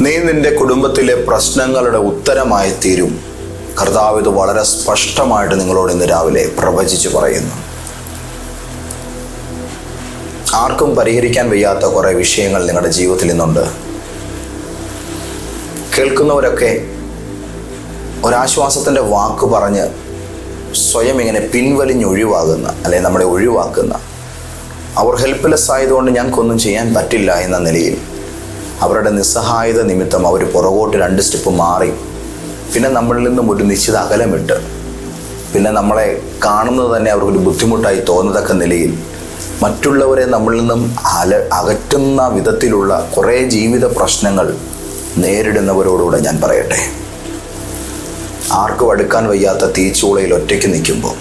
നീ നിന്റെ കുടുംബത്തിലെ പ്രശ്നങ്ങളുടെ ഉത്തരമായി തീരും. കർത്താവ് ഇത് വളരെ സ്പഷ്ടമായിട്ട് നിങ്ങളോട് ഇന്ന് രാവിലെ പ്രവചിച്ചു പറയുന്നു. ആർക്കും പരിഹരിക്കാൻ വയ്യാത്ത കുറേ വിഷയങ്ങൾ നിങ്ങളുടെ ജീവിതത്തിൽ ഇന്നുണ്ട്. കേൾക്കുന്നവരൊക്കെ ഒരാശ്വാസത്തിന്റെ വാക്ക് പറഞ്ഞ് സ്വയം ഇങ്ങനെ പിൻവലിഞ്ഞൊഴിവാകുന്ന അല്ലെ നമ്മളെ ഒഴിവാക്കുന്ന അവർ ഹെൽപ്പ്ലെസ് ആയതുകൊണ്ട് ഞങ്ങൾക്കൊന്നും ചെയ്യാൻ പറ്റില്ല എന്ന നിലയിൽ അവരുടെ നിസ്സഹായത നിമിത്തം അവർ പുറകോട്ട് രണ്ട് സ്റ്റെപ്പ് മാറി. പിന്നെ നമ്മളിൽ നിന്നും ഒരു നിശ്ചിത അകലമിട്ട്. പിന്നെ നമ്മളെ കാണുന്നത് തന്നെ അവർക്കൊരു ബുദ്ധിമുട്ടായി തോന്നത്തക്ക നിലയിൽ. മറ്റുള്ളവരെ നമ്മളിൽ നിന്നും അല അകറ്റുന്ന വിധത്തിലുള്ള കുറേ ജീവിത പ്രശ്നങ്ങൾ നേരിടുന്നവരോടുകൂടെ ഞാൻ പറയട്ടെ. ആർക്കും അടുക്കാൻ വയ്യാത്ത തീച്ചൂളയിൽ ഒറ്റയ്ക്ക് നിൽക്കുമ്പോൾ.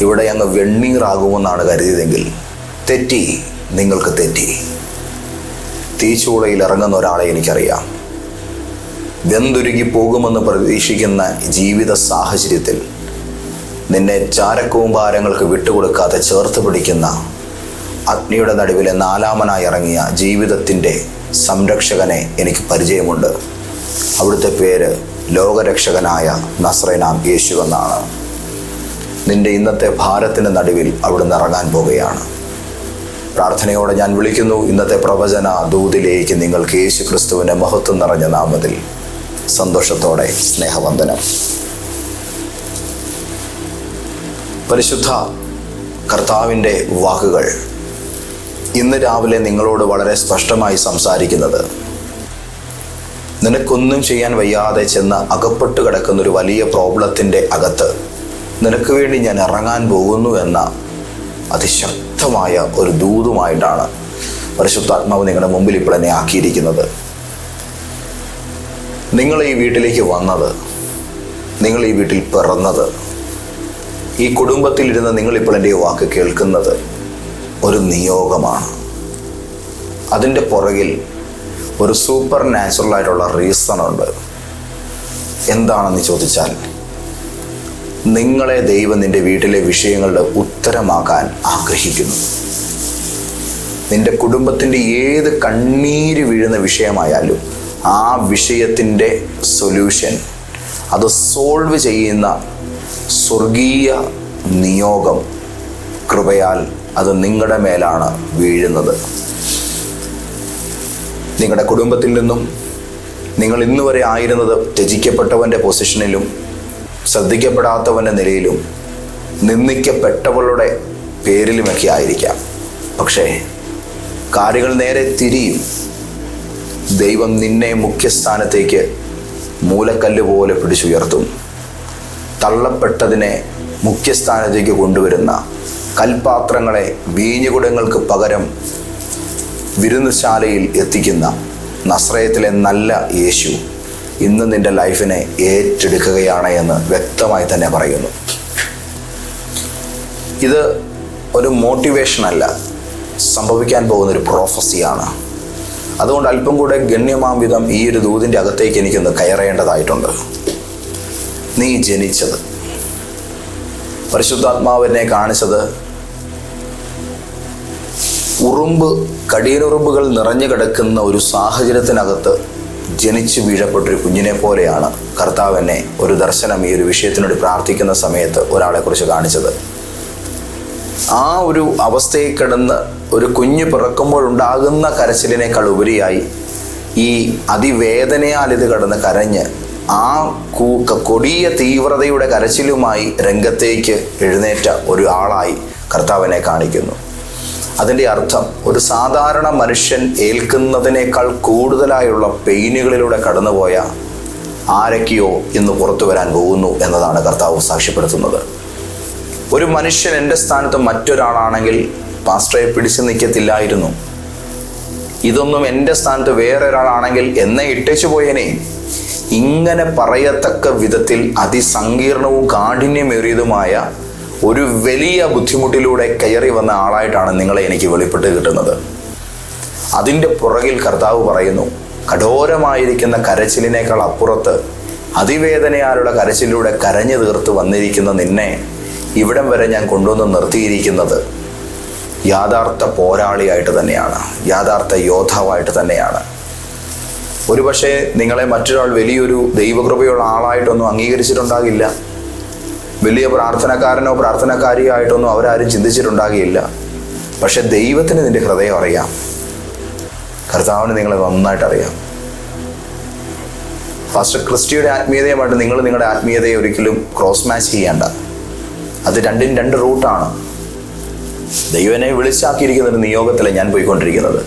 ഇവിടെ അങ്ങ് വെണ്ണീറാകുമെന്നാണ് കരുതിയതെങ്കിൽ തെറ്റി നിങ്ങൾക്ക് തെറ്റി. തീച്ചൂളയിൽ ഇറങ്ങുന്ന ഒരാളെ എനിക്കറിയാം. വെന്തുരുകി പോകുമെന്ന് പ്രതീക്ഷിക്കുന്ന ജീവിത സാഹചര്യത്തിൽ നിന്നെ ചാരക്കൂമ്പാരങ്ങൾക്ക് വിട്ടുകൊടുക്കാതെ ചേർത്ത് പിടിക്കുന്ന അഗ്നിയുടെ നടുവിലെ നാലാമനായി ഇറങ്ങിയ ജീവിതത്തിന്റെ സംരക്ഷകനെ എനിക്ക് പരിചയമുണ്ട്. അവിടുത്തെ പേര് ലോകരക്ഷകനായ നസ്രനാം യേശു എന്നാണ്. നിന്റെ ഇന്നത്തെ ഭാരത്തിന്റെ നടുവിൽ അവിടുന്ന് ഇറങ്ങാൻ പോകുകയാണ് പ്രാർത്ഥനയോടെ ഞാൻ വിളിക്കുന്നു. ഇന്നത്തെ പ്രവചന ദൂതിലേക്ക് നിങ്ങൾക്ക് യേശു ക്രിസ്തുവിന്റെ മഹത്വം നിറഞ്ഞ നാമത്തിൽ സന്തോഷത്തോടെ സ്നേഹവന്ദനം. പരിശുദ്ധ കർത്താവിന്റെ വാക്കുകൾ ഇന്ന് രാവിലെ നിങ്ങളോട് വളരെ സ്പഷ്ടമായി സംസാരിക്കുന്നത് നിനക്കൊന്നും ചെയ്യാൻ വയ്യാതെ ചെന്ന് അകപ്പെട്ട് കിടക്കുന്ന ഒരു വലിയ പ്രോബ്ലത്തിന്റെ അകത്ത് നിനക്ക് വേണ്ടി ഞാൻ ഇറങ്ങാൻ പോകുന്നു എന്ന അതിശക്തമായ ഒരു ദൂതുമായിട്ടാണ് പരിശുദ്ധാത്മാവ് നിങ്ങളുടെ മുമ്പിൽ ഇപ്പോൾ എന്നെ ആക്കിയിരിക്കുന്നത്. നിങ്ങൾ ഈ വീട്ടിലേക്ക് വന്നത് നിങ്ങൾ ഈ വീട്ടിൽ പിറന്നത് ഈ കുടുംബത്തിലിരുന്ന് നിങ്ങളിപ്പോൾ എന്റെ വാക്ക് കേൾക്കുന്നത് ഒരു നിയോഗമാണ്. അതിന്റെ പുറകിൽ ഒരു സൂപ്പർ റീസൺ ഉണ്ട്. എന്താണെന്ന് ചോദിച്ചാൽ നിങ്ങളെ ദൈവം നിന്റെ വീട്ടിലെ വിഷയങ്ങളുടെ ഉത്തരമാക്കാൻ ആഗ്രഹിക്കുന്നു. നിന്റെ കുടുംബത്തിന്റെ ഏത് കണ്ണീര് വീഴുന്ന വിഷയമായാലും ആ വിഷയത്തിന്റെ സൊല്യൂഷൻ അത് സോൾവ് ചെയ്യുന്ന സ്വർഗീയ നിയോഗം കൃപയാൽ അത് നിങ്ങളുടെ മേലാണ് വീഴുന്നത്. നിങ്ങളുടെ കുടുംബത്തിൽ നിന്നും നിങ്ങൾ ഇന്നുവരെ ആയിരുന്നത് ത്യജിക്കപ്പെട്ടവന്റെ പൊസിഷനിലും ശ്രദ്ധിക്കപ്പെടാത്തവന്റെ നിലയിലും നിന്ദിക്കപ്പെട്ടവളുടെ പേരിലുമൊക്കെ ആയിരിക്കാം. പക്ഷേ കാര്യങ്ങൾ നേരെ തിരിയും. ദൈവം നിന്നെ മുഖ്യസ്ഥാനത്തേക്ക് മൂലക്കല്ല് പോലെ പിടിച്ചുയർത്തും. തള്ളപ്പെട്ടതിനെ മുഖ്യസ്ഥാനത്തേക്ക് കൊണ്ടുവരുന്ന കൽപാത്രങ്ങളെ വീഞ്ഞുകുടങ്ങൾക്ക് പകരം വിരുന്നുശാലയിൽ എത്തിക്കുന്ന നസ്രയത്തിലെ നല്ല യേശു. ഇന്ന് നിന്റെ ലൈഫിനെ ഏറ്റെടുക്കുകയാണ് എന്ന് വ്യക്തമായി തന്നെ പറയുന്നു. ഇത് ഒരു മോട്ടിവേഷൻ അല്ല. സംഭവിക്കാൻ പോകുന്ന ഒരു പ്രോഫസിയാണ് അതുകൊണ്ട് അല്പം കൂടെ ഗണ്യമാം വിധം ഈ ഒരു ദൂതിന്റെ അകത്തേക്ക് എനിക്കൊന്ന് കയറേണ്ടതായിട്ടുണ്ട്. നീ ജനിച്ചത്. പരിശുദ്ധാത്മാവിനെ കാണിച്ചത് ഉറുമ്പ് കടിയനുറുമ്പുകൾ നിറഞ്ഞു കിടക്കുന്ന ഒരു സാഹചര്യത്തിനകത്ത് ജനിച്ചു വീഴപ്പെട്ടൊരു കുഞ്ഞിനെ പോലെയാണ് കർത്താവ് എന്നെ ഒരു ദർശനം ഈ ഒരു വിഷയത്തിനോട് പ്രാർത്ഥിക്കുന്ന സമയത്ത് ഒരാളെക്കുറിച്ച് കാണിച്ചത്. ആ ഒരു അവസ്ഥയിൽ കിടന്ന് ഒരു കുഞ്ഞ് പിറക്കുമ്പോഴുണ്ടാകുന്ന കരച്ചിലിനേക്കാൾ ഉപരിയായി ഈ അതിവേദനയാൽ ഇത് കടന്ന് കരഞ്ഞ് ആ കൊടിയ തീവ്രതയുടെ കരച്ചിലുമായി രംഗത്തേക്ക് എഴുന്നേറ്റ ഒരു ആളായി കർത്താവിനെ കാണിക്കുന്നു. അതിന്റെ അർത്ഥം ഒരു സാധാരണ മനുഷ്യൻ ഏൽക്കുന്നതിനേക്കാൾ കൂടുതലായുള്ള പെയിനുകളിലൂടെ കടന്നുപോയ ആരൊക്കെയോ ഇന്ന് പുറത്തു വരാൻ പോകുന്നു എന്നതാണ് കർത്താവ് സാക്ഷ്യപ്പെടുത്തുന്നത്. ഒരു മനുഷ്യൻ എന്റെ സ്ഥാനത്ത് മറ്റൊരാളാണെങ്കിൽ പാസ്റ്ററെ പിടിച്ചു നിൽക്കത്തില്ലായിരുന്നു. ഇതൊന്നും എന്റെ സ്ഥാനത്ത് വേറൊരാളാണെങ്കിൽ എന്നെ ഇട്ടേച്ചു പോയേനെ. ഇങ്ങനെ പറയത്തക്ക വിധത്തിൽ അതിസങ്കീർണവും കാഠിന്യമേറിയതുമായ ഒരു വലിയ ബുദ്ധിമുട്ടിലൂടെ കയറി വന്ന ആളായിട്ടാണ് നിങ്ങളെ എനിക്ക് വെളിപ്പെട്ട് കിട്ടുന്നത്. അതിന്റെ പുറകിൽ കർത്താവ് പറയുന്നു കഠോരമായിരിക്കുന്ന കരച്ചിലിനേക്കാൾ അപ്പുറത്ത് അതിവേദനയാലുള്ള കരച്ചിലൂടെ കരഞ്ഞു തീർത്ത് വന്നിരിക്കുന്ന നിന്നെ ഇവിടം വരെ ഞാൻ കൊണ്ടുവന്ന് നിർത്തിയിരിക്കുന്നത് യാഥാർത്ഥ പോരാളിയായിട്ട് തന്നെയാണ് യാഥാർത്ഥ യോദ്ധാവായിട്ട് തന്നെയാണ്. ഒരുപക്ഷെ നിങ്ങളെ മറ്റൊരാൾ വലിയൊരു ദൈവകൃപയുള്ള ആളായിട്ടൊന്നും അംഗീകരിച്ചിട്ടുണ്ടാകില്ല. വലിയ പ്രാർത്ഥനക്കാരനോ പ്രാർത്ഥനക്കാരിയോ ആയിട്ടൊന്നും അവരാരും ചിന്തിച്ചിട്ടുണ്ടാകില്ല പക്ഷെ ദൈവത്തിന് നിന്റെ ഹൃദയം അറിയാം. കർത്താവിന് നിങ്ങളെ നന്നായിട്ട് അറിയാം. ഫാസ്റ്റർ ക്രിസ്റ്റിയുടെ ആത്മീയതയുമായിട്ട് നിങ്ങൾ നിങ്ങളുടെ ആത്മീയതയെ ഒരിക്കലും ക്രോസ് മാച്ച് ചെയ്യേണ്ട. അത് രണ്ടും രണ്ട് റൂട്ടാണ് ദൈവനെ വിളിച്ചാക്കിയിരിക്കുന്ന ഒരു നിയോഗത്തിലാണ് ഞാൻ പോയിക്കൊണ്ടിരിക്കുന്നത്.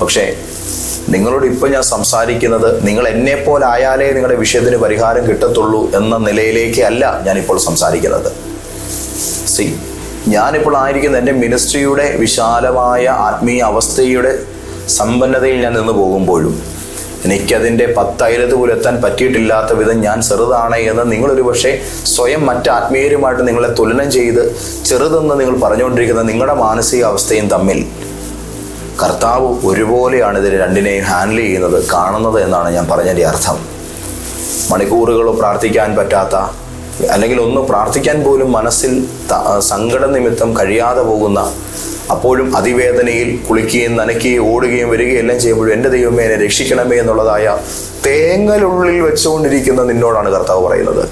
പക്ഷേ നിങ്ങളോട് ഇപ്പം ഞാൻ സംസാരിക്കുന്നത് നിങ്ങൾ എന്നെ പോലെ ആയാലേ നിങ്ങളുടെ വിഷയത്തിന് പരിഹാരം കിട്ടത്തുള്ളൂ എന്ന നിലയിലേക്ക് അല്ല ഞാനിപ്പോൾ സംസാരിക്കുന്നത്. സി ഞാനിപ്പോൾ ആയിരിക്കുന്ന എന്റെ മിനിസ്ട്രിയുടെ വിശാലമായ ആത്മീയ അവസ്ഥയുടെ സമ്പന്നതയിൽ ഞാൻ നിന്ന് പോകുമ്പോഴും എനിക്കതിന്റെ പത്തയലത്ത് പോലും എത്താൻ പറ്റിയിട്ടില്ലാത്ത വിധം ഞാൻ ചെറുതാണ് എന്ന് നിങ്ങളൊരു പക്ഷേ സ്വയം മറ്റ് ആത്മീയരുമായിട്ട് നിങ്ങളെ തുലനം ചെയ്ത് ചെറുതെന്ന് നിങ്ങൾ പറഞ്ഞുകൊണ്ടിരിക്കുന്ന നിങ്ങളുടെ മാനസികാവസ്ഥയും തമ്മിൽ കർത്താവ് ഒരുപോലെയാണ് ഇതിനെ രണ്ടിനെയും ഹാൻഡിൽ ചെയ്യുന്നത് കാണുന്നത് എന്നാണ് ഞാൻ പറഞ്ഞതിന്റെ അർത്ഥം. മണിക്കൂറുകളോ പ്രാർത്ഥിക്കാൻ പറ്റാത്ത അല്ലെങ്കിൽ ഒന്ന് പ്രാർത്ഥിക്കാൻ പോലും മനസ്സിൽ സങ്കട നിമിത്തം കഴിയാതെ പോകുന്ന അപ്പോഴും അതിവേദനയിൽ കുളിക്കുകയും നനയ്ക്കുകയും ഓടുകയും വരികയും എല്ലാം ചെയ്യുമ്പോഴും എന്റെ ദൈവമേ എന്നെ രക്ഷിക്കണമേ എന്നുള്ളതായ തേങ്ങലുള്ളിൽ വെച്ചുകൊണ്ടിരിക്കുന്ന നിന്നോടാണ് കർത്താവ് പറയുന്നത്.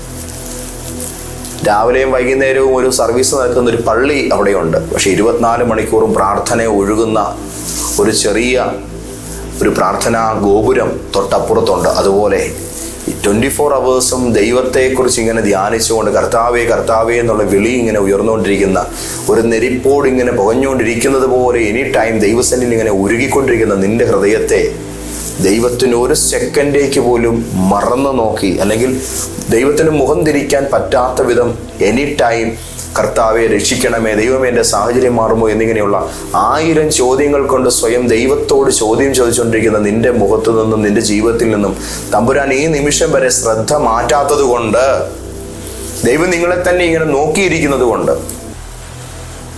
രാവിലെയും വൈകുന്നേരവും ഒരു സർവീസ് നടക്കുന്ന ഒരു പള്ളി അവിടെയുണ്ട്. പക്ഷെ ഇരുപത്തിനാല് മണിക്കൂറും പ്രാർത്ഥന ഒഴുകുന്ന ഒരു ചെറിയ ഒരു പ്രാർത്ഥനാ ഗോപുരം തൊട്ടപ്പുറത്തുണ്ട്. അതുപോലെ ട്വന്റി ഫോർ അവേഴ്സും ദൈവത്തെക്കുറിച്ച് ഇങ്ങനെ ധ്യാനിച്ചുകൊണ്ട് കർത്താവേ കർത്താവേ എന്നുള്ള വിളി ഇങ്ങനെ ഉയർന്നുകൊണ്ടിരിക്കുന്ന ഒരു നെരിപ്പോട് ഇങ്ങനെ പുകഞ്ഞുകൊണ്ടിരിക്കുന്നത് പോലെ എനി ടൈം ദൈവസന്നിൽ ഇങ്ങനെ ഉരുകിക്കൊണ്ടിരിക്കുന്ന നിന്റെ ഹൃദയത്തെ ദൈവത്തിന് ഒരു സെക്കൻഡേക്ക് പോലും മറന്നു നോക്കി. അല്ലെങ്കിൽ ദൈവത്തിന് മുഖം തിരിക്കാൻ പറ്റാത്ത വിധം എനി ടൈം കർത്താവെ രക്ഷിക്കണമേ. ദൈവമേ എന്റെ സാഹചര്യം മാറുമോ എന്നിങ്ങനെയുള്ള ആയിരം ചോദ്യങ്ങൾ കൊണ്ട് സ്വയം ദൈവത്തോട് ചോദ്യം ചോദിച്ചുകൊണ്ടിരിക്കുന്ന നിന്റെ മുഖത്ത് നിന്നും നിന്റെ ജീവിതത്തിൽ നിന്നും തമ്പുരാൻ ഈ നിമിഷം വരെ ശ്രദ്ധ മാറ്റാത്തത് കൊണ്ട് ദൈവം നിങ്ങളെ തന്നെ ഇങ്ങനെ നോക്കിയിരിക്കുന്നത് കൊണ്ട്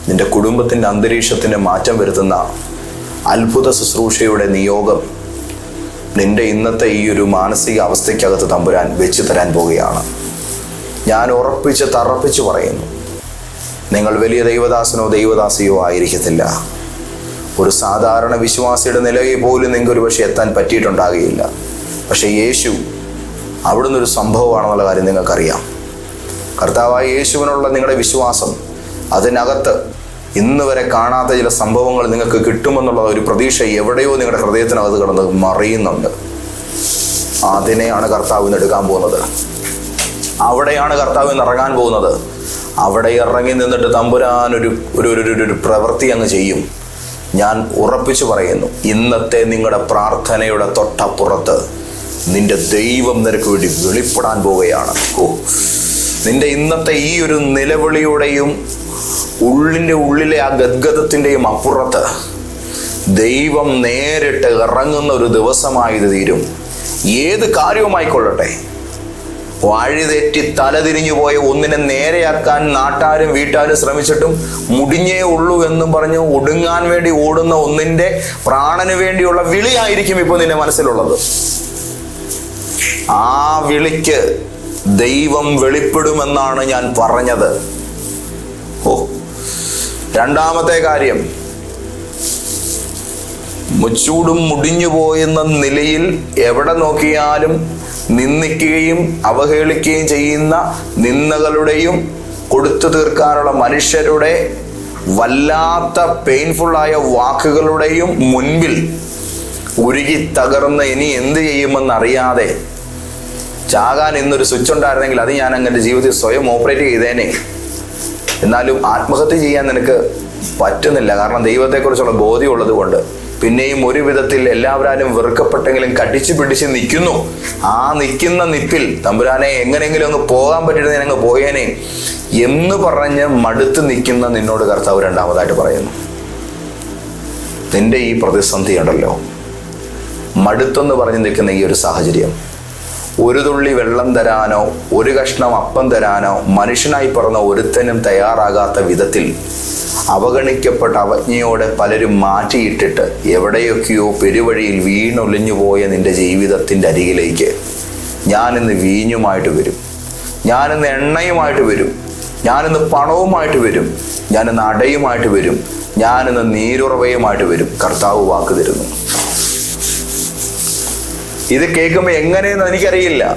നിന്റെ കുടുംബത്തിന്റെ അന്തരീക്ഷത്തിന് മാറ്റം വരുത്തുന്ന അത്ഭുത ശുശ്രൂഷയുടെ നിയോഗം നിന്റെ ഇന്നത്തെ ഈ ഒരു മാനസിക അവസ്ഥയ്ക്കകത്ത് തമ്പുരാൻ വെച്ചു തരാൻ പോവുകയാണ്. ഞാൻ ഉറപ്പിച്ച് തറപ്പിച്ച് പറയുന്നു. നിങ്ങൾ വലിയ ദൈവദാസനോ ദൈവദാസിയോ ആയിരിക്കത്തില്ല. ഒരു സാധാരണ വിശ്വാസിയുടെ നിലയിൽ പോലും നിങ്ങൾക്ക് ഒരു പക്ഷേ എത്താൻ പറ്റിയിട്ടുണ്ടാകുകയില്ല. പക്ഷേ യേശു അവിടുന്ന് ഒരു സംഭവമാണെന്നുള്ള കാര്യം നിങ്ങൾക്കറിയാം. കർത്താവായ യേശുവിനുള്ള നിങ്ങളുടെ വിശ്വാസം അതിനകത്ത് ഇന്ന് വരെ കാണാത്ത ചില സംഭവങ്ങൾ നിങ്ങൾക്ക് കിട്ടുമെന്നുള്ള ഒരു പ്രതീക്ഷ എവിടെയോ നിങ്ങളുടെ ഹൃദയത്തിനകത്ത് കിടന്ന് മറിയുന്നുണ്ട്. അതിനെയാണ് കർത്താവ് എടുക്കാൻ പോകുന്നത്. അവിടെയാണ് കർത്താവ് ഇറങ്ങാൻ പോകുന്നത്. അവിടെ ഇറങ്ങി നിന്നിട്ട് തമ്പുരാൻ ഒരു ഒരു ഒരു- പ്രവൃത്തി അങ്ങ് ചെയ്യും. ഞാൻ ഉറപ്പിച്ചു പറയുന്നു ഇന്നത്തെ നിങ്ങളുടെ പ്രാർത്ഥനയുടെ തൊട്ടപ്പുറത്ത് നിന്റെ ദൈവം നിനക്ക് വേണ്ടി വെളിപ്പെടാൻ പോവുകയാണ്. ഓ നിന്റെ ഇന്നത്തെ ഈ ഒരു നിലവിളിയുടെയും ഉള്ളിന്റെ ഉള്ളിലെ ആ ഗദ്ഗതത്തിന്റെയും അപ്പുറത്ത് ദൈവം നേരിട്ട് ഇറങ്ങുന്ന ഒരു ദിവസമായി തീരും. ഏത് കാര്യവുമായിക്കൊള്ളട്ടെ? വഴിതെറ്റി തലതിരിഞ്ഞു പോയ ഒന്നിനെ നേരെയാക്കാൻ നാട്ടാരും വീട്ടാരും ശ്രമിച്ചിട്ടും മുടിഞ്ഞേ ഉള്ളൂ എന്നും പറഞ്ഞ് ഒടുങ്ങാൻ വേണ്ടി ഓടുന്ന ഒന്നിന്റെ പ്രാണന് വേണ്ടിയുള്ള വിളിയായിരിക്കും ഇപ്പോൾ നിന്റെ മനസ്സിലുള്ളത്. ആ വിളിക്ക് ദൈവം വെളിപ്പെടുമെന്നാണ് ഞാൻ പറഞ്ഞത്. ഓ രണ്ടാമത്തെ കാര്യം. മുച്ചൂടും മുടിഞ്ഞു പോയെന്ന നിലയിൽ എവിടെ നോക്കിയാലും നിന്ദിക്കുകയും അവഹേളിക്കുകയും ചെയ്യുന്ന നിന്ദകളുടെയും കൊടുത്തു തീർക്കാനുള്ള മനുഷ്യരുടെ വല്ലാത്ത പെയിൻഫുള്ളായ വാക്കുകളുടെയും മുൻപിൽ ഉരുകി തകർന്ന് ഇനി എന്ത് ചെയ്യുമെന്നറിയാതെ ചാകാൻ ഇന്നൊരു സ്വിച്ച് ഉണ്ടായിരുന്നെങ്കിൽ അത് ഞാൻ അങ്ങനെ ജീവിതത്തിൽ സ്വയം ഓപ്പറേറ്റ് ചെയ്തേനെ. എന്നാലും ആത്മഹത്യ ചെയ്യാൻ നിനക്ക് പറ്റുന്നില്ല. കാരണം ദൈവത്തെക്കുറിച്ചുള്ള ബോധ്യമുള്ളത് കൊണ്ട് പിന്നെയും ഒരു വിധത്തിൽ എല്ലാവരും വെറുക്കപ്പെട്ടെങ്കിലും കടിച്ചു പിടിച്ച് നിൽക്കുന്നു. ആ നിൽക്കുന്ന നിപ്പിൽ തമ്പുരാനെ എങ്ങനെയെങ്കിലും ഒന്ന് പോകാൻ പറ്റിയിരുന്നെ അങ്ങ് പോയേനെ എന്ന് പറഞ്ഞ് മടുത്ത് നിൽക്കുന്ന നിന്നോട് കർത്താവ് രണ്ടാമതായിട്ട് പറയുന്നു. നിന്റെ ഈ പ്രതിസന്ധി ഉണ്ടല്ലോ. മടുത്തെന്ന് പറഞ്ഞ് നിൽക്കുന്ന ഈ ഒരു സാഹചര്യം ഒരു തുള്ളി വെള്ളം തരാനോ ഒരു കഷ്ണം അപ്പം തരാനോ മനുഷ്യനായി പറഞ്ഞ ഒരുത്തനും തയ്യാറാകാത്ത വിധത്തിൽ അവഗണിക്കപ്പെട്ട അവജ്ഞയോടെ പലരും മാറ്റിയിട്ടിട്ട് എവിടെയൊക്കെയോ പെരുവഴിയിൽ വീണൊലിഞ്ഞു പോയ നിന്റെ ജീവിതത്തിന്റെ അരികിലേക്ക് ഞാനിന്ന് വീഞ്ഞുമായിട്ട് വരും. ഞാനിന്ന് എണ്ണയുമായിട്ട് വരും. ഞാനിന്ന് പണവുമായിട്ട് വരും. ഞാനിന്ന് അടയുമായിട്ട് വരും. ഞാനിന്ന് നീരുറവയുമായിട്ട് വരും. കർത്താവ് വാക്ക് തരുന്നു. ഇത് കേൾക്കുമ്പോൾ എങ്ങനെയെന്ന് എനിക്കറിയില്ല.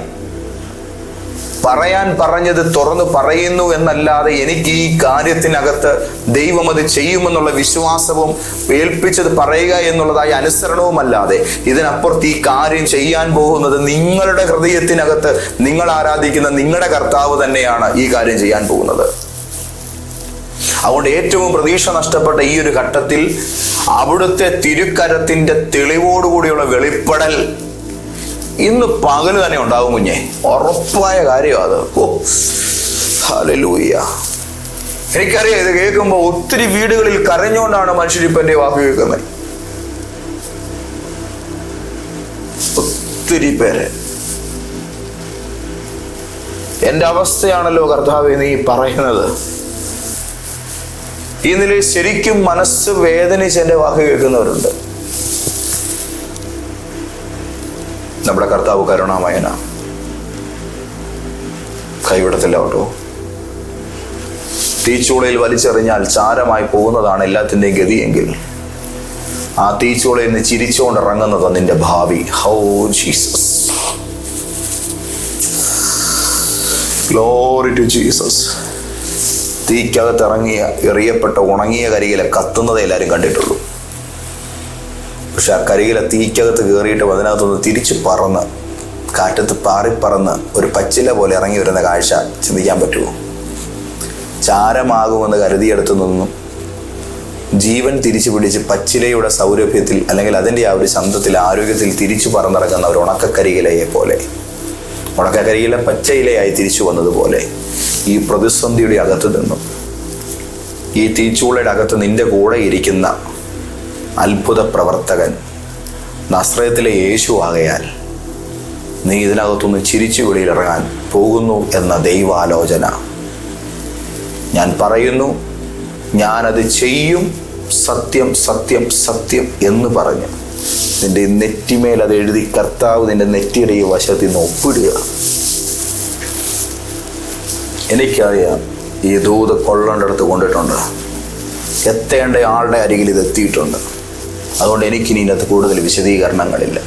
പറയാൻ പറഞ്ഞത് തുറന്നു പറയുന്നു എന്നല്ലാതെ എനിക്ക് ഈ കാര്യത്തിനകത്ത് ദൈവം അത് ചെയ്യുമെന്നുള്ള വിശ്വാസവും ഏൽപ്പിച്ചത് പറയുക എന്നുള്ളതായ അനുസരണവുമല്ലാതെ ഇതിനപ്പുറത്ത് ഈ കാര്യം ചെയ്യാൻ പോകുന്നത് നിങ്ങളുടെ ഹൃദയത്തിനകത്ത് നിങ്ങൾ ആരാധിക്കുന്ന നിങ്ങളുടെ കർത്താവ് തന്നെയാണ് ഈ കാര്യം ചെയ്യാൻ പോകുന്നത്. അതുകൊണ്ട് ഏറ്റവും പ്രതീക്ഷ നഷ്ടപ്പെട്ട ഈ ഒരു ഘട്ടത്തിൽ അവിടുത്തെ തിരുക്കരത്തിന്റെ തെളിവോടുകൂടിയുള്ള വെളിപ്പെടൽ ഇന്ന് പകൽ തന്നെ ഉണ്ടാവും കുഞ്ഞെ. ഉറപ്പായ കാര്യമാണ് അത്. ഓ ഹലൂയ്യ എനിക്കറിയാം ഇത് കേൾക്കുമ്പോൾ ഒത്തിരി വീടുകളിൽ കരഞ്ഞുകൊണ്ടാണ് മനുഷ്യർ ഇപ്പൊ എന്റെ വാക്ക് കേൾക്കുന്നത്. ഒത്തിരി പേര്. എന്റെ അവസ്ഥയാണല്ലോ കർത്താവ് നീ പറയുന്നത്. ഈ നിലയിൽ ശരിക്കും മനസ്സ് വേദനിച്ച് എന്റെ വാക്ക് കേൾക്കുന്നവരുണ്ട്. നമ്മുടെ കർത്താവ് കരുണാമയന. കൈവിടത്തില്ല കേട്ടോ തീച്ചൂളയിൽ വലിച്ചെറിഞ്ഞാൽ ചാരമായി പോകുന്നതാണ് എല്ലാത്തിന്റെയും ഗതിയെങ്കിൽ ആ തീച്ചൂളയിൽ നിന്ന് ചിരിച്ചുകൊണ്ട് ഇറങ്ങുന്നത് നിന്റെ ഭാവി. How Jesus. Glory to Jesus. തീക്കകത്ത് ഇറങ്ങിയ എറിയപ്പെട്ട ഉണങ്ങിയ കരികിലെ കത്തുന്നതേ എല്ലാവരും കണ്ടിട്ടുള്ളൂ. പക്ഷെ ആ കരികിലെ തീക്കകത്ത് കയറിയിട്ട് അതിനകത്തുനിന്ന് തിരിച്ച് പറന്ന് കാറ്റത്ത് പാറിപ്പറന്ന് ഒരു പച്ചില പോലെ ഇറങ്ങി വരുന്ന കാഴ്ച ചിന്തിക്കാൻ പറ്റുമോ? ചാരമാകുമെന്ന് കരുതിയെടുത്തു നിന്നും. ജീവൻ തിരിച്ചു പിടിച്ച് പച്ചിലയുടെ സൗരഭ്യത്തിൽ അല്ലെങ്കിൽ അതിന്റെ ആ ഒരു ശബ്ദത്തിൽ ആരോഗ്യത്തിൽ തിരിച്ചു പറന്നിറങ്ങുന്ന ഒരു ഉണക്കക്കരികിലയെ പോലെ. ഉണക്കക്കരികിലെ പച്ചയിലയായി തിരിച്ചു വന്നതുപോലെ ഈ പ്രതിസന്ധിയുടെ അകത്ത് നിന്നും. ഈ തീച്ചൂളയുടെ അകത്ത് നിന്റെ കൂടെ ഇരിക്കുന്ന അത്ഭുത പ്രവർത്തകൻ. നസ്രയത്തിലെ യേശു ആകയാൽ നീ ഇതിനകത്തുനിന്ന് ചിരിച്ചു വെളിയിലിറങ്ങാൻ പോകുന്നു എന്ന ദൈവാലോചന. ഞാൻ പറയുന്നു ഞാനത് ചെയ്യും സത്യം സത്യം സത്യം എന്ന് പറഞ്ഞു. നിന്റെ നെറ്റിമേൽ അത് എഴുതി കർത്താവ് നിന്റെ നെറ്റിയുടെ ഈ വശത്തിൽ നിന്ന് ഒപ്പിടുക. എനിക്കറിയാം ഈ ദൂത് കൊള്ളേണ്ടടുത്ത് കൊണ്ടിട്ടുണ്ട്. എത്തേണ്ട ആളുടെ അരികിൽ ഇത് എത്തിയിട്ടുണ്ട്. അതുകൊണ്ട് എനിക്കിനി ഇതിനകത്ത് കൂടുതൽ വിശദീകരണങ്ങളില്ല.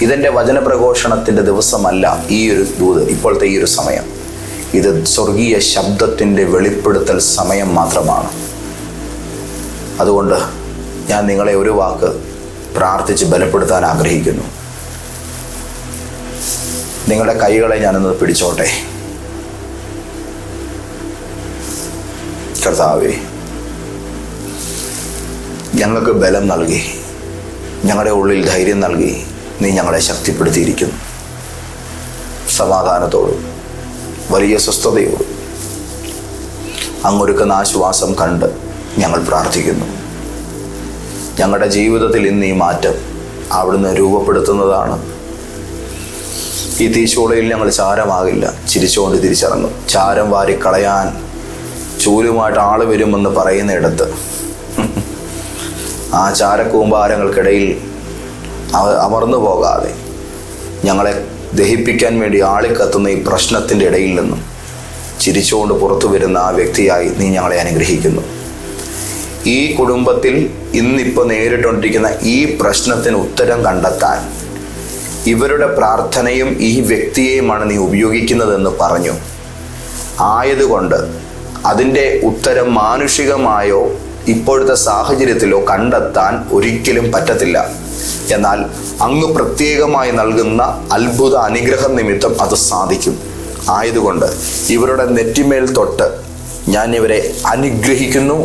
ഇതെന്റെ വചനപ്രഘോഷണത്തിന്റെ ദിവസമല്ല ഈ ഒരു ദൂത് ഇപ്പോഴത്തെ ഈ ഒരു സമയം. ഇത് സ്വർഗീയ ശബ്ദത്തിന്റെ വെളിപ്പെടുത്തൽ സമയം മാത്രമാണ്. അതുകൊണ്ട് ഞാൻ നിങ്ങളെ ഒരു വാക്ക് പ്രാർത്ഥിച്ച് ബലപ്പെടുത്താൻ ആഗ്രഹിക്കുന്നു. നിങ്ങളുടെ കൈകളെ ഞാനൊന്ന് പിടിച്ചോട്ടെ. കർത്താവേ ഞങ്ങൾക്ക് ബലം നൽകി. ഞങ്ങളുടെ ഉള്ളിൽ ധൈര്യം നൽകി നീ ഞങ്ങളെ ശക്തിപ്പെടുത്തിയിരിക്കുന്നു സമാധാനത്തോടും വലിയ സ്വസ്ഥതയോടും. അങ്ങൊരുക്കുന്ന ആശ്വാസം കണ്ട് ഞങ്ങൾ പ്രാർത്ഥിക്കുന്നു. ഞങ്ങളുടെ ജീവിതത്തിൽ ഇന്ന് ഈ മാറ്റം അവിടുന്ന് രൂപപ്പെടുത്തുന്നതാണ്. ഈ തീശോളയിൽ ഞങ്ങൾ ചാരമാകില്ല. ചിരിച്ചുകൊണ്ട് തിരിച്ചിറങ്ങും. ചാരം വാരിക്കളയാൻ കളയാൻ ചൂലുമായിട്ട് ആൾ വരുമെന്ന് പറയുന്നിടത്ത് ആ ചാരക്കൂമ്പാരങ്ങൾക്കിടയിൽ അമർന്നു പോകാതെ ഞങ്ങളെ ദഹിപ്പിക്കാൻ വേണ്ടി ആളിക്കത്തുന്ന ഈ പ്രശ്നത്തിന്റെ ഇടയിൽ നിന്നും ചിരിച്ചുകൊണ്ട് പുറത്തു വരുന്ന ആ വ്യക്തിയായി നീ ഞങ്ങളെ അനുഗ്രഹിക്കുന്നു. ഈ കുടുംബത്തിൽ ഇന്നിപ്പോൾ നേരിട്ടുകൊണ്ടിരിക്കുന്ന ഈ പ്രശ്നത്തിന് ഉത്തരം കണ്ടെത്താൻ ഇവരുടെ പ്രാർത്ഥനയും ഈ വ്യക്തിയെയുമാണ് നീ ഉപയോഗിക്കുന്നതെന്ന് പറഞ്ഞു. ആയതുകൊണ്ട് അതിന്റെ ഉത്തരം മാനുഷികമായോ ഇപ്പോഴത്തെ സാഹചര്യത്തിലോ കണ്ടെത്താൻ ഒരിക്കലും പറ്റത്തില്ല. എന്നാൽ അങ്ങ് പ്രത്യേകമായി നൽകുന്ന അത്ഭുത അനുഗ്രഹം നിമിത്തം അത് സാധിക്കും. ആയതുകൊണ്ട് ഇവരുടെ നെറ്റിമേൽ തൊട്ട് ഞാൻ ഇവരെ അനുഗ്രഹിക്കുന്നു.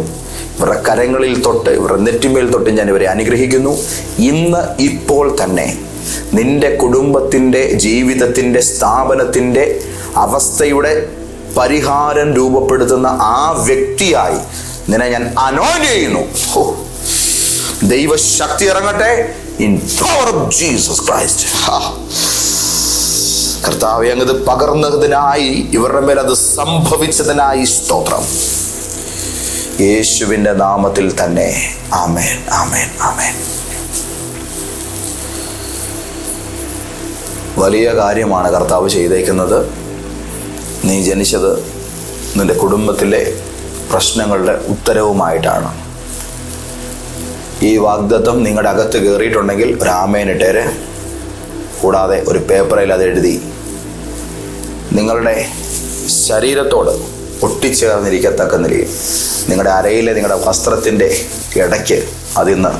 ഇവരുടെ കരങ്ങളിൽ തൊട്ട് ഇവരുടെ നെറ്റിമേൽ തൊട്ട് ഞാൻ ഇവരെ അനുഗ്രഹിക്കുന്നു. ഇന്ന് ഇപ്പോൾ തന്നെ നിന്റെ കുടുംബത്തിന്റെ ജീവിതത്തിന്റെ സ്ഥാപനത്തിന്റെ അവസ്ഥയുടെ പരിഹാരം രൂപപ്പെടുത്തുന്ന ആ വ്യക്തിയായി നിന്നെ ഞാൻ അനോയിന്റ് ചെയ്യുന്നു. ദൈവ ദൈവശക്തി ഇറങ്ങട്ടെ. In power of Jesus Christ കർത്താവ് അങ്ങത് പകർന്നതിനായി ഇവരുടെ മേൽ അത് സംഭവിച്ചതിനായി സ്തോത്രം. യേശുവിന്റെ നാമത്തിൽ തന്നെ. ആമേൻ ആമേൻ ആമേൻ. വലിയ കാര്യമാണ് കർത്താവ് ചെയ്തേക്കുന്നത്. നീ ജനിച്ചത് നിന്റെ കുടുംബത്തിലെ പ്രശ്നങ്ങളുടെ ഉത്തരവുമായിട്ടാണ്. ഈ വാഗ്ദത്വം നിങ്ങളുടെ അകത്ത് കയറിയിട്ടുണ്ടെങ്കിൽ രാമേനിട്ടേര് കൂടാതെ ഒരു പേപ്പറിൽ അത് എഴുതി. നിങ്ങളുടെ ശരീരത്തോട് ഒട്ടിച്ചേർന്നിരിക്കത്തക്ക നിലയിൽ നിങ്ങളുടെ അരയിലെ നിങ്ങളുടെ വസ്ത്രത്തിന്റെ ഇടയ്ക്ക് അതിന്ന്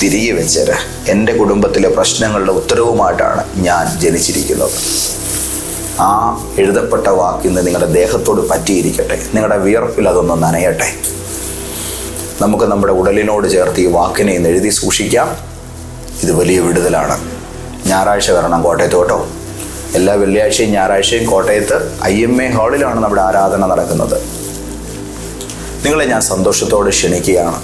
തിരികെ വെച്ചേര്. എന്റെ കുടുംബത്തിലെ പ്രശ്നങ്ങളുടെ ഉത്തരവുമായിട്ടാണ് ഞാൻ ജനിച്ചിരിക്കുന്നത്. ആ എഴുതപ്പെട്ട വാക്കിന്ന് നിങ്ങളുടെ ദേഹത്തോട് പറ്റിയിരിക്കട്ടെ. നിങ്ങളുടെ വിയർപ്പിൽ അതൊന്ന് നനയട്ടെ. നമുക്ക് നമ്മുടെ ഉടലിനോട് ചേർത്ത് ഈ വാക്കിനെ ഇന്ന് എഴുതി സൂക്ഷിക്കാം. ഇത് വലിയ വിടുതലാണ്. ഞായറാഴ്ച വരണം കോട്ടയത്ത് കേട്ടോ. എല്ലാ വെള്ളിയാഴ്ചയും ഞായറാഴ്ചയും കോട്ടയത്ത് ഐ എം എ ഹാളിലാണ് നമ്മുടെ ആരാധന നടക്കുന്നത്. നിങ്ങളെ ഞാൻ സന്തോഷത്തോടെ ക്ഷണിക്കുകയാണ്.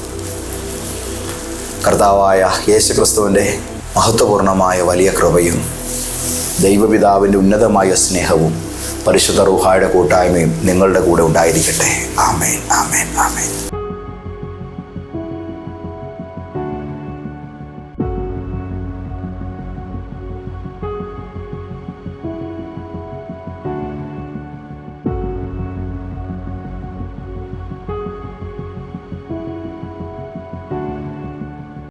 കർത്താവായ യേശുക്രിസ്തുവിന്റെ മഹത്വപൂർണമായ വലിയ കൃപയും ദൈവപിതാവിന്റെ ഉന്നതമായ സ്നേഹവും പരിശുദ്ധ റുഹായുടെ കൂട്ടായ്മയും നിങ്ങളുടെ കൂടെ ഉണ്ടായിരിക്കട്ടെ. ആമേൻ ആമേൻ ആമേൻ.